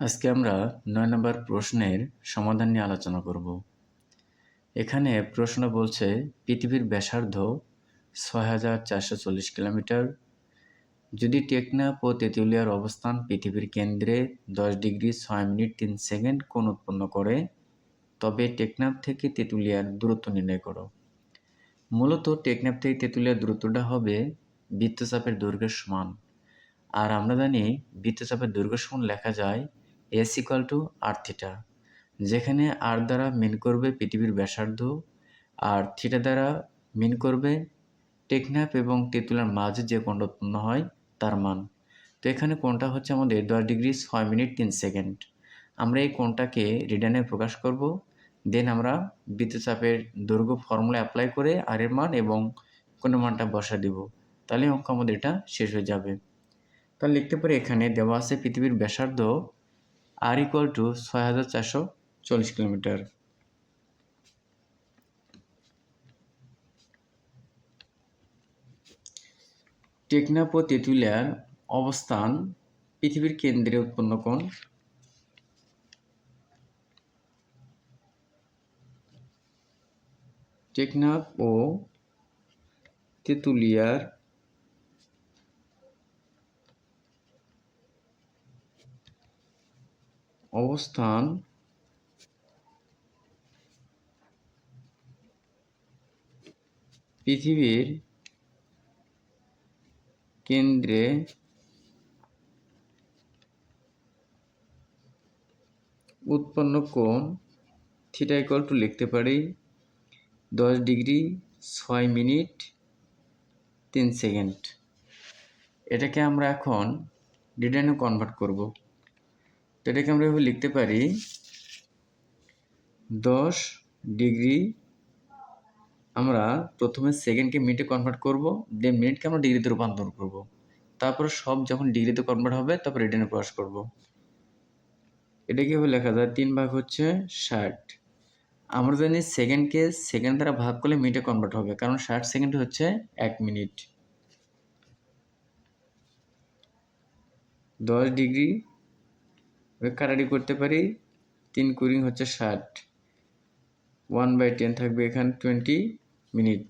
আজকে আমরা নয় নম্বর প্রশ্নের সমাধান নিয়ে আলোচনা করব। এখানে প্রশ্ন বলছে, পৃথিবীর ব্যাসার্ধ ছয় হাজার চারশো চল্লিশ কিলোমিটার। যদি টেকনাফ ও তেঁতুলিয়ার অবস্থান পৃথিবীর কেন্দ্রে দশ ডিগ্রি ছয় মিনিট তিন সেকেন্ড কোণ উৎপন্ন করে, তবে টেকনাফ থেকে তেঁতুলিয়ার দূরত্ব নির্ণয় করো। মূলত টেকনাফ থেকে তেঁতুলিয়ার দূরত্বটা হবে বৃত্তচাপের দৈর্ঘ্যের সমান। আর আমরা জানি বৃত্তচাপের দৈর্ঘ্য সমান লেখা যায় S equal to R theta যেখানে আর দ্বারা মিন করবে পৃথিবীর ব্যাসার্ধ, আর থিটা দ্বারা মিন করবে টেকনাফ এবং তেঁতুলার মাঝে যে কোণটা উৎপন্ন হয় তার মান। তো এখানে কোণটা হচ্ছে আমাদের দশ ডিগ্রি ছয় মিনিট তিন সেকেন্ড। আমরা এই কোণটাকে রিডানে প্রকাশ করব। দেন আমরা বৃত্তচাপের দৈর্ঘ্য ফর্মুলা অ্যাপ্লাই করে আর এর মান এবং কোনো মানটা বসা দিব। তাহলে অঙ্ক আমাদের এটা শেষ হয়ে যাবে। তাহলে লিখতে পারি এখানে দেওয়া আছে পৃথিবীর ব্যাসার্ধ আর ইকুয়াল টু ছয় হাজার চারশো চল্লিশ কিলোমিটার। টেকনাফ ও তেঁতুলিয়ার অবস্থান পৃথিবীর কেন্দ্রে উৎপন্ন কোণ। টেকনাফ ও তেঁতুলিয়ার অবস্থান পৃথিবীর কেন্দ্রে উৎপন্ন কোণ থিটা ইকুয়াল টু লিখতে পারি দশ ডিগ্রি ছয় মিনিট তিন সেকেন্ড। এটাকে আমরা এখন ডিডাইনে কনভার্ট করব। এটাকে আমরা এভাবে লিখতে পারি দশ ডিগ্রি আমরা প্রথমে সেকেন্ডকে মিনিটে কনভার্ট করব দেন মিনিটকে আমরা ডিগ্রিতে রূপান্তর করব। তারপরে সব যখন ডিগ্রিতে কনভার্ট হবে, তারপর রিটার্নে প্রকাশ করব। এটা কীভাবে লেখা যায়, তিন ভাগ হচ্ছে ষাট। আমরা জানি সেকেন্ডকে সেকেন্ড দ্বারা ভাগ করলে মিনিটে কনভার্ট হবে, কারণ ষাট সেকেন্ড হচ্ছে এক মিনিট। দশ ডিগ্রি কাটারি করতে পারি, তিন কুড়ি হচ্ছে ষাট। ওয়ান বাই টেন থাকবে এখানে টোয়েন্টি মিনিট।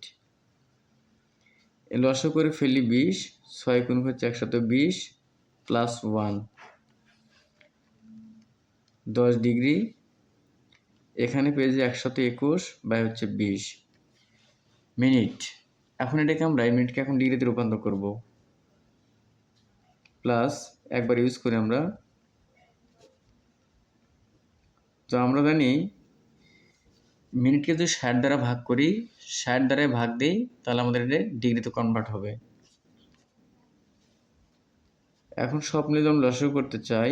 লস করে ফেলি বিশ, ছয় কোন হচ্ছে একশত বিশ, প্লাস ওয়ান। দশ ডিগ্রি। এখানে পেয়েছি একশত একুশ বাই হচ্ছে বিশ মিনিট। এখন এটাকে আমরা মিনিটকে এখন ডিগ্রিতে রূপান্তর করব। প্লাস একবার ইউজ করি আমরা তো আমরা জানি মিনিটকে যদি ষাট দ্বারা ভাগ করি, ষাট দ্বারায় ভাগ দিই, তাহলে আমাদের এটা ডিগ্রিতে কনভার্ট হবে। এখন সব মিলে যখন করতে চাই,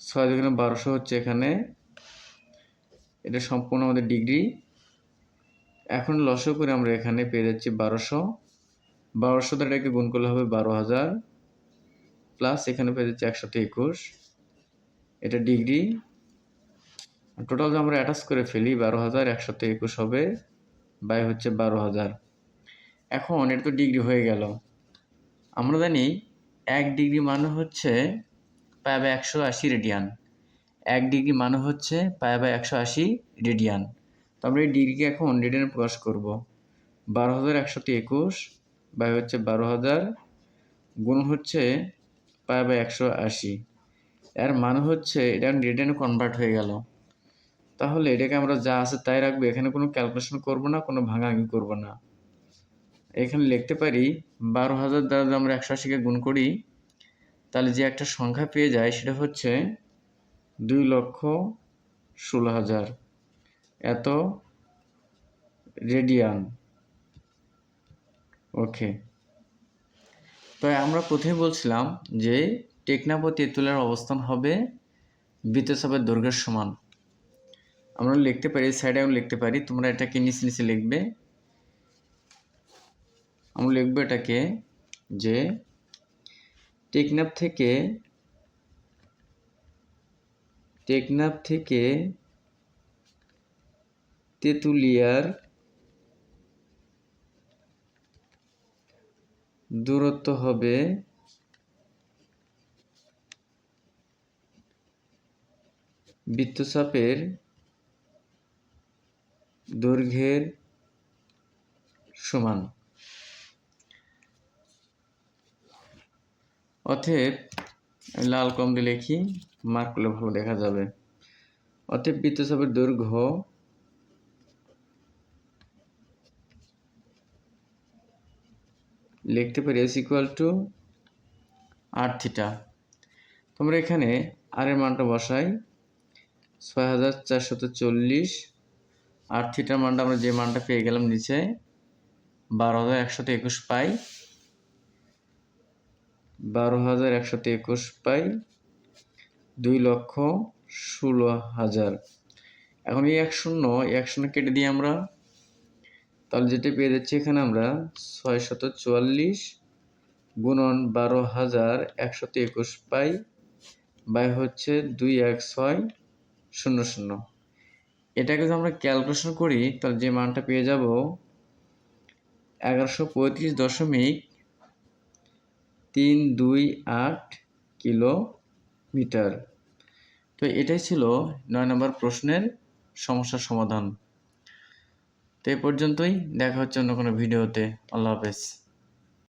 ছয় যেখানে বারোশো হচ্ছে এখানে। এটা সম্পূর্ণ আমাদের ডিগ্রি। এখন লসও করে আমরা এখানে পেয়ে যাচ্ছি বারোশো। বারোশো দ্বারা এটাকে গুণ করলে হবে বারো হাজার, প্লাস এখানে পেয়ে যাচ্ছি একশত একুশ। এটা ডিগ্রি। টোটাল যদি আমরা অ্যাটাচ করে ফেলি বারো হাজার একশত একুশ হবে বাই হচ্ছে বারো হাজার। এখন এটা তো ডিগ্রি হয়ে গেল। আমরা জানি এক ডিগ্রি মানে হচ্ছে পায় বাই একশো আশি রেডিয়ান এক ডিগ্রি মানে হচ্ছে পায় বাই একশো আশি রেডিয়ান তো আমরা এই ডিগ্রিকে এখন রেডিয়ানে প্রকাশ করব। বারো হাজার একশত একুশ বাই হচ্ছে বারো হাজার গুণ হচ্ছে পায় বাই একশো আশি। এর মানে হচ্ছে এটা রেডিয়ানে কনভার্ট হয়ে গেল। তাহলে এটাকে আমরা যা আছে তাই রাখব, এখানে কোনো ক্যালকুলেশন করব না, কোনো ভাঙাভাঙি করব না। এখানে লিখতে পারি, বারো হাজার দ্বারা যদি আমরা একশো আশিকে গুণ করি, তাহলে যে একটা সংখ্যা পেয়ে যায় সেটা হচ্ছে দুই লক্ষ ষোলো হাজার। এত রেডিয়ান ওকে তো আমরা প্রথমে বলছিলাম যে টেকনাফ ও তেঁতুলার অবস্থান হবে বৃত্তচাপের দৈর্ঘ্যের সমান। আমরা লিখতে পারি সাইডে আমি লিখতে পারি, তোমরা এটাকে নিচে নিচে লিখবে। আমরা লিখব এটাকে যে টেকনাফ থেকে টেকনাফ থেকে তেঁতুলিয়ার দূরত্ব হবে বৃত্তচাপের দৈর্ঘ্যের সমান। অতএব লাল দিয়ে লিখি মার্ক করলে ভালো দেখা যাবে। অতএব বৃত্তচাপের দৈর্ঘ্য লিখতে পারি S equal to R theta তোমরা এখানে আর এর মানটা বসাই। ছয় হাজার চারশত চল্লিশ। আর মানটা আমরা যে মানটা পেয়ে গেলাম নিচে, বারো হাজার একশত একুশ পাই। বারো হাজার একশত একুশ পাই, দুই লক্ষ ষোলো হাজার। এখন এই এক শূন্য এক শূন্য কেটে দিই আমরা। তাহলে যেটা পেয়ে যাচ্ছি এখানে আমরা ছয় শত চুয়াল্লিশ গুণন বারো হাজার একশত একুশ পাই, বাই হচ্ছে দুই এক ছয়। শূন্য শূন্য। এটাকে যদি আমরা ক্যালকুলেশন করি, তাহলে যে মানটা পেয়ে যাব এগারোশো পঁয়ত্রিশ দশমিক তিন দুই আট কিলোমিটার। তো এটাই ছিল নয় নম্বর প্রশ্নের সমস্যার সমাধান। তো এ পর্যন্তই, দেখা হচ্ছে অন্য কোনো ভিডিওতে। আল্লাহ হাফেজ।